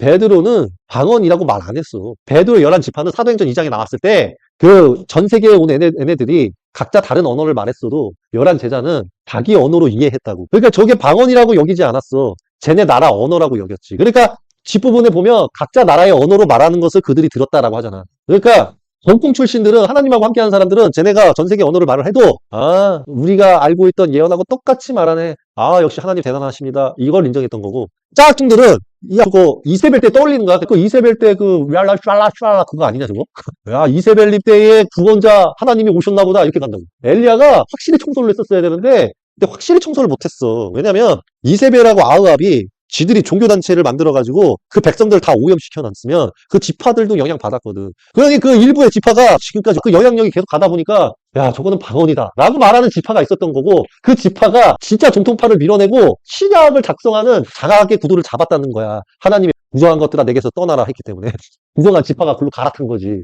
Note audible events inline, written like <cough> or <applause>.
베드로는 방언이라고 말 안 했어. 베드로 열한 지파는 사도행전 2장에 나왔을 때 그 전 세계에 온 얘네, 얘네들이 각자 다른 언어를 말했어도 열한 제자는 자기 언어로 이해했다고. 그러니까 저게 방언이라고 여기지 않았어. 쟤네 나라 언어라고 여겼지. 그러니까 뒷부분에 보면 각자 나라의 언어로 말하는 것을 그들이 들었다라고 하잖아. 그러니까 전통 출신들은 하나님하고 함께하는 사람들은 쟤네가 전 세계 언어를 말을 해도 아 우리가 알고 있던 예언하고 똑같이 말하네. 아 역시 하나님 대단하십니다. 이걸 인정했던 거고 짝퉁들은 야 그거 이세벨 때 떠올리는 거야. 그 이세벨 때그 랄라 샬라 샬라 그거 아니냐 저거? <laughs> 야 이세벨님 때의 구원자 하나님이 오셨나 보다 이렇게 간다고. 엘리야가 확실히 청소를 했었어야 되는데 근데 확실히 청소를 못했어. 왜냐면 이세벨하고 아흐압이 지들이 종교단체를 만들어가지고 그 백성들 다 오염시켜놨으면 그 지파들도 영향받았거든. 그러니 그 일부의 지파가 지금까지 그 영향력이 계속 가다 보니까 야 저거는 방언이다 라고 말하는 지파가 있었던 거고 그 지파가 진짜 정통파를 밀어내고 신약을 작성하는 장악의 구도를 잡았다는 거야. 하나님이 부정한 것들아 내게서 떠나라 했기 때문에 <laughs> 부정한 지파가 글로 갈아탄 거지.